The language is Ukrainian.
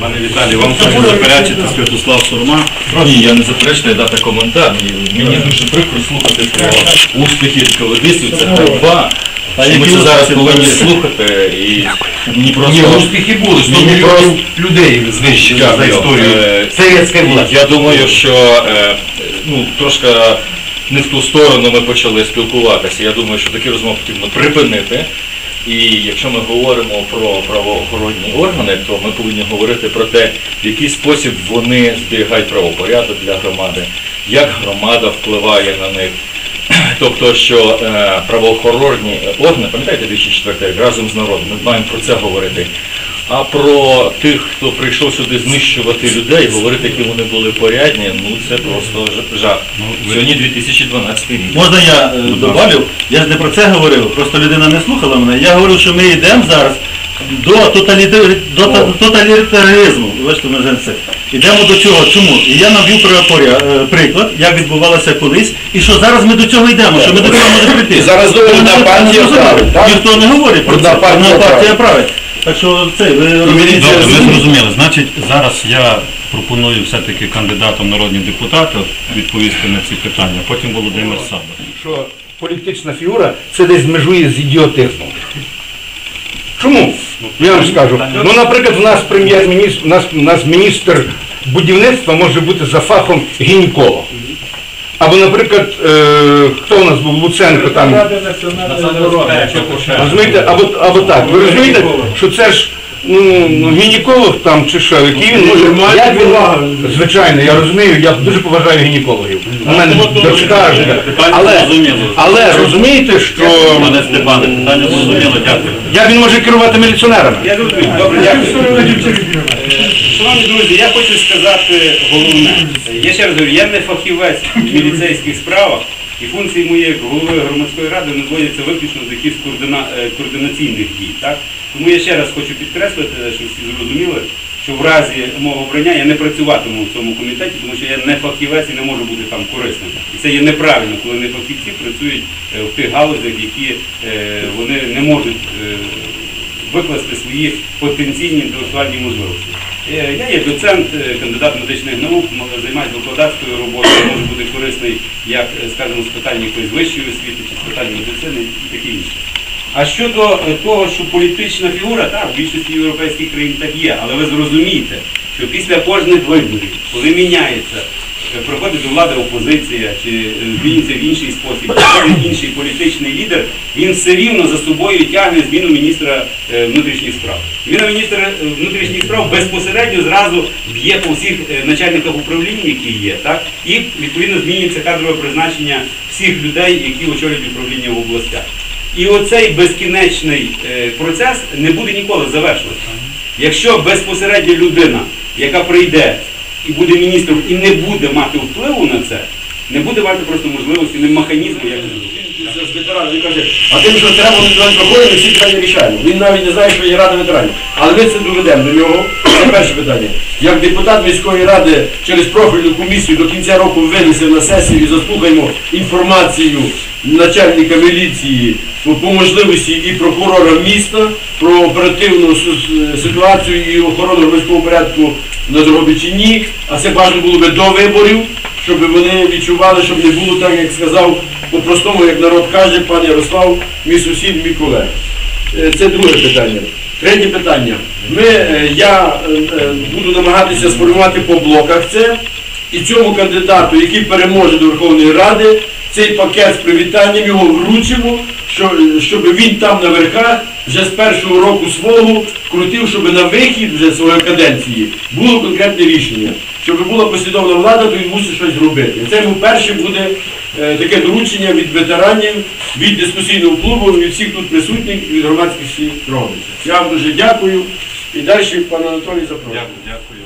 Пане Віталій, вам хочу заперечити Святослав Сурма. Ні, я не заперечую дати коментар. Мені дуже прикро слухати про успіхи КВДистів, це ганьба. Ми це зараз повинні слухати і Ні, успіхи були, 100 мільйонів людей знищили за історію Е, совєтської влади. Я думаю, що е, ну, трошки не в ту сторону ми почали спілкуватися. Я думаю, що такі розмови потрібно припинити. І якщо ми говоримо про правоохоронні органи, то ми повинні говорити про те, в який спосіб вони зберігають правопорядок для громади, як громада впливає на них. Тобто, що е, правоохоронні органи, пам'ятаєте 2004 рік, разом з народом, ми маємо про це говорити. А про тих, хто прийшов сюди знищувати людей, говорити, які вони були порядні, ну це просто жах. Сьогодні 2012 рік. Можна я е, добавлю? Я ж не про це говорив, просто людина не слухала мене. Я говорив, що ми йдемо зараз до, тоталітар... до та- тоталітаризму. Бачите, ми вже це. Йдемо до чого? Чому? І я навів про- поря- е, приклад, як відбувалося колись, і що зараз ми до цього йдемо, що ми до цього можемо прийти. І зараз знову одна Ніхто не партія править, так? Ніхто не говорить про Одна це. партія Одна партія править. Так що це, ви розумієте. Добре, ми зрозуміли. Значить, зараз я пропоную все-таки кандидатам в народні депутати відповісти на ці питання. Потім Володимир Саба. що політична фігура це десь межує з ідіотизмом. Чому? Я вам скажу. Ну, наприклад, у нас прем'єр-міністр, у нас, у нас міністр будівництва може бути за фахом гінеколог. Або, наприклад, е, хто у нас був Луценко там. Розумієте, або, або так. Ви розумієте, що це ж ну, ну, гінеколог там чи що, який він може. Він, звичайно, я розумію, я дуже поважаю гінекологів. У мене дочка живе. Але, але розумієте, що Пане Степане, питання зрозуміло, дякую. як він може керувати міліціонерами? Я зрозумів. Добре, дякую. Е, Шановні друзі, я хочу сказати головне. Я ще раз говорю, я не фахівець в міліцейських справах, і функції як голови громадської ради не зводяться виключно до якихось координа- е, координаційних дій. Так? Тому я ще раз хочу підкреслити, щоб всі зрозуміли, що в разі мого обрання я не працюватиму в цьому комітеті, тому що я не фахівець і не можу бути там корисним. І це є неправильно, коли не фахівці працюють е, в тих галузях, які е, вони не можуть викласти свої потенційні інтелектуальні можливості. Е, Я є доцент, е, кандидат медичних наук, займаюся викладацькою роботою, можу бути корисний як, е, скажімо, з питань якоїсь вищої освіти чи з питань медицини і таке інше. А щодо того, що політична фігура, так, в більшості європейських країн так є, але ви зрозумієте, що після кожних виборів, коли міняється, приходить до влади опозиція, чи е, змінюється в інший спосіб, приходить інший політичний лідер, він все рівно за собою тягне зміну міністра е, внутрішніх справ. Зміна міністра е, внутрішніх справ безпосередньо зразу б'є по всіх начальниках управлінь, які є, так? і відповідно змінюється кадрове призначення всіх людей, які очолюють управління в областях. І оцей безкінечний процес не буде ніколи завершуватися. Якщо безпосередньо людина, яка прийде і буде міністром, і не буде мати впливу на це, не буде мати просто можливості, не механізму, як це зробити. З ветеранів, він каже, а тим, що треба ветеран проходить, ми всі питання рішаємо. Він навіть не знає, що є рада ветеранів. Але ми це доведемо до нього. Це перше питання. Як депутат міської ради через профільну комісію до кінця року винесемо на сесію і заслухаємо інформацію начальника міліції по можливості і прокурора міста про оперативну ситуацію і охорону громадського порядку на Дрогобичині, а це бажано було би до виборів, щоб вони відчували, щоб не було так, як сказав по-простому, як народ каже, пан Ярослав, мій сусід, мій колега. Е, Це друге питання. Третє питання. Ми, е, я е, буду намагатися сформувати по блоках це, і цьому кандидату, який переможе до Верховної Ради, цей пакет з привітанням його вручимо, щоб він там на вже з першого року свого крутив, щоб на вихід вже своєї каденції було конкретне рішення. Щоб була послідовна влада, то він мусить щось робити. Це йому перше буде е, таке доручення від ветеранів, від дискусійного клубу, від всіх тут присутніх, і від громадськості Дрогобича. Я вам дуже дякую. І далі пан Анатолій запрошую. Дякую.